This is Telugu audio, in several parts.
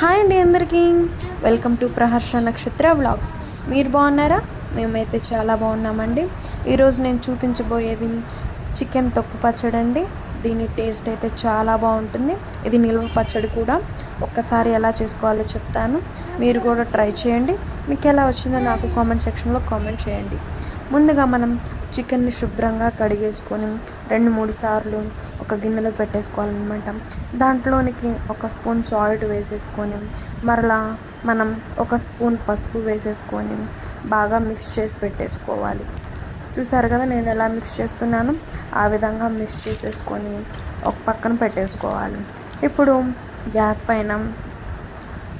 హాయ్ అండి అందరికీ. వెల్కమ్ టు ప్రహర్ష నక్షత్ర వ్లాగ్స్. మీరు బాగున్నారా? మేమైతే చాలా బాగున్నామండి. ఈరోజు నేను చూపించబోయేది చికెన్ తొక్కు పచ్చడి అండి. దీని టేస్ట్ అయితే చాలా బాగుంటుంది. ఇది నిల్వ పచ్చడి కూడా. ఒక్కసారి ఎలా చేసుకోవాలో చెప్తాను. మీరు కూడా ట్రై చేయండి. మీకు ఎలా వచ్చిందో నాకు కామెంట్ సెక్షన్లో కామెంట్ చేయండి. ముందుగా మనం చికెన్ని శుభ్రంగా కడిగేసుకొని రెండు మూడు సార్లు ఒక గిన్నెలో పెట్టేసుకోవాలన్నమాట. దాంట్లోనికి ఒక స్పూన్ సాల్ట్ వేసేసుకొని మరలా మనం ఒక స్పూన్ పసుపు వేసేసుకొని బాగా మిక్స్ చేసి పెట్టేసుకోవాలి. చూసారు కదా నేను ఎలా మిక్స్ చేస్తున్నాను? ఆ విధంగా మిక్స్ చేసేసుకొని ఒక పక్కన పెట్టేసుకోవాలి. ఇప్పుడు గ్యాస్ పైన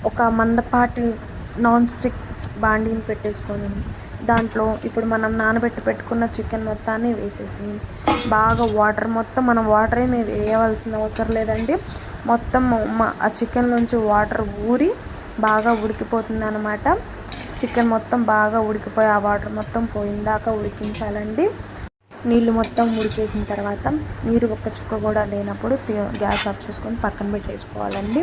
ఒక మందపాటి నాన్ స్టిక్ బాండీని పెట్టేసుకొని దాంట్లో ఇప్పుడు మనం నానబెట్టి పెట్టుకున్న చికెన్ మొత్తాన్ని వేసేసి బాగా వాటర్ మొత్తం మనం వాటర్ ఏమి వేయవలసిన అవసరం లేదండి. మొత్తం మా ఆ చికెన్ నుంచి వాటర్ ఊరి బాగా ఉడికిపోతుంది అనమాట చికెన్ మొత్తం బాగా ఉడికిపోయి ఆ వాటర్ మొత్తం పోయిందాకా ఉడికించాలండి. నీళ్ళు మొత్తం ఉడికేసిన తర్వాత నీరు ఒక్క చుక్క కూడా లేనప్పుడు గ్యాస్ ఆఫ్ చేసుకొని పక్కన పెట్టేసుకోవాలండి.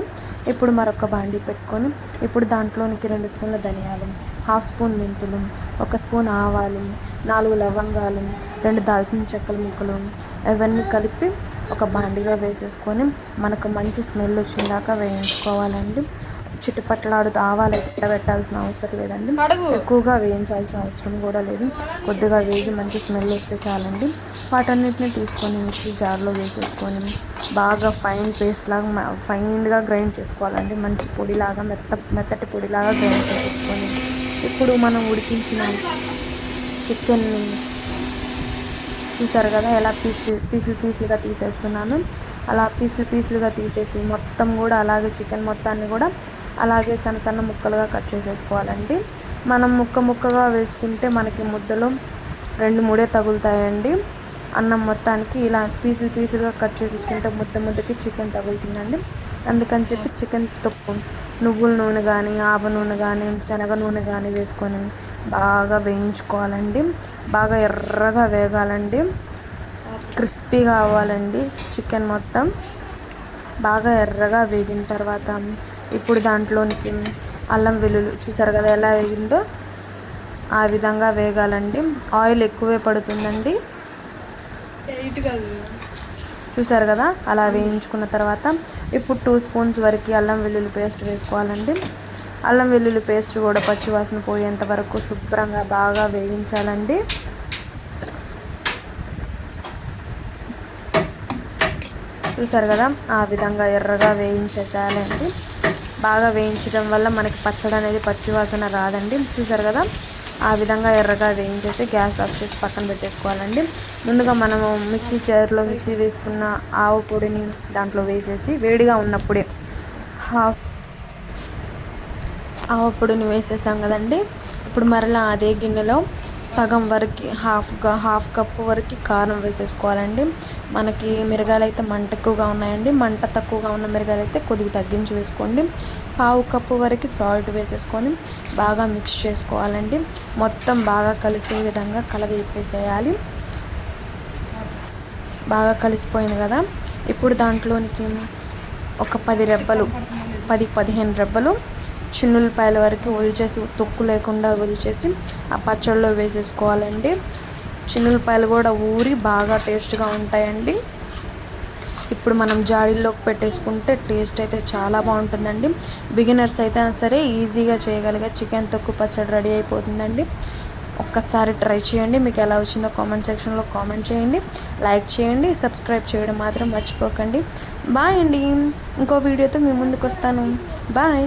ఇప్పుడు మరొక బాండి పెట్టుకొని ఇప్పుడు దాంట్లోనికి రెండు స్పూన్ల ధనియాలు హాఫ్ స్పూన్ మెంతులు ఒక స్పూన్ ఆవాలు నాలుగు లవంగాలు రెండు దాల్చిన చెక్కల ముక్కలు ఇవన్నీ కలిపి ఒక బాండిగా వేసేసుకొని మనకు మంచి స్మెల్ వచ్చిందాక వేయించుకోవాలండి. చిట్టుపట్లాడుతూ ఆవాలు పెట్టాల్సిన అవసరం లేదండి. ఎక్కువగా వేయించాల్సిన అవసరం కూడా లేదు. కొద్దిగా వేగి మంచి స్మెల్ వస్తే చాలండి. వాటన్నిటిని తీసుకొని మిక్సీ జార్లో వేసేసుకొని బాగా ఫైన్ పేస్ట్ లాగా ఫైన్గా గ్రైండ్ చేసుకోవాలండి. మంచి పొడిలాగా మెత్త మెత్తటి పొడిలాగా గ్రైండ్ చేసేసుకొని ఇప్పుడు మనం ఉడికించిన చికెన్ని చూసారు కదా ఎలా పీస్ పీసులు పీసులుగా తీసేస్తున్నాను. అలా పీసులు పీసులుగా తీసేసి మొత్తం కూడా అలాగే చికెన్ మొత్తాన్ని కూడా అలాగే సన్న సన్న ముక్కలుగా కట్ చేసేసుకోవాలండి. మనం ముక్క ముక్కగా వేసుకుంటే మనకి ముద్దలో రెండు మూడే తగులుతాయండి. అన్నం మొత్తానికి ఇలా పీసులు పీసులుగా కట్ చేసేసుకుంటే ముద్ద ముద్దకి చికెన్ తగులుతుందండి. అందుకని చెప్పి చికెన్ తొక్కు. నువ్వుల నూనె కానీ ఆవ నూనె కానీ శనగ నూనె కానీ వేసుకొని బాగా వేయించుకోవాలండి. బాగా ఎర్రగా వేగాలండి. క్రిస్పీగా అవ్వాలండి చికెన్ మొత్తం. బాగా ఎర్రగా వేగిన తర్వాత ఇప్పుడు దాంట్లోనికి అల్లం వెల్లుల్లి చూసారు కదా ఎలా వేగిందో? ఆ విధంగా వేగాలండి. ఆయిల్ ఎక్కువే పడుతుందండి. చూసారు కదా? అలా వేయించుకున్న తర్వాత ఇప్పుడు టూ స్పూన్స్ వరకు అల్లం వెల్లుల్లి పేస్ట్ వేసుకోవాలండి. అల్లం వెల్లుల్లి పేస్ట్ కూడా పచ్చివాసన పోయేంత వరకు శుభ్రంగా బాగా వేయించాలండి. చూసారు కదా? ఆ విధంగా ఎర్రగా వేయించేసేయాలండి బాగా వేయించడం వల్ల మనకి పచ్చడి అనేది పచ్చివాసన రాదండి. చూసారు కదా? ఆ విధంగా ఎర్రగా వేయించేసి గ్యాస్ ఆఫ్ చేసి పక్కన పెట్టేసుకోవాలండి. ముందుగా మనము మిక్సీ జార్లో మిక్సీ వేసుకున్న ఆవు పొడిని దాంట్లో వేసేసి వేడిగా ఉన్నప్పుడే హాఫ్ ఆవు పొడిని వేసేసాం కదండి. ఇప్పుడు మరలా అదే గిన్నెలో సగం వరకు హాఫ్ హాఫ్ కప్పు వరకు కారం వేసేసుకోవాలండి. మనకి మిరగాయలు అయితే మంట ఎక్కువగా ఉన్నాయండి. మంట తక్కువగా ఉన్న మిరగాయలు అయితే కొద్దిగా తగ్గించి వేసుకోండి. పావు కప్పు వరకు సాల్ట్ వేసేసుకొని బాగా మిక్స్ చేసుకోవాలండి. మొత్తం బాగా కలిసే విధంగా కలగలిపేసేయాలి బాగా కలిసిపోయింది కదా. ఇప్పుడు దాంట్లోనికి ఒక పది రెబ్బలు పది పదిహేను రెబ్బలు చిన్నులపాయల వరకు ఒలిచేసి తొక్కు లేకుండా ఒలిచేసి ఆ పచ్చళ్ళలో వేసేసుకోవాలండి. చిన్నులపాయలు కూడా ఊరి బాగా టేస్ట్గా ఉంటాయండి. ఇప్పుడు మనం జాడీల్లోకి పెట్టేసుకుంటే టేస్ట్ అయితే చాలా బాగుంటుందండి. బిగినర్స్ అయితే సరే ఈజీగా చేయగలిగే చికెన్ తొక్కు పచ్చడి రెడీ అయిపోతుందండి. ఒక్కసారి ట్రై చేయండి. మీకు ఎలా వచ్చిందో కామెంట్ సెక్షన్లో కామెంట్ చేయండి. లైక్ చేయండి. సబ్స్క్రైబ్ చేయడం మాత్రం మర్చిపోకండి. బాయ్ అండి. ఇంకో వీడియోతో మీ ముందుకు వస్తాను. బాయ్.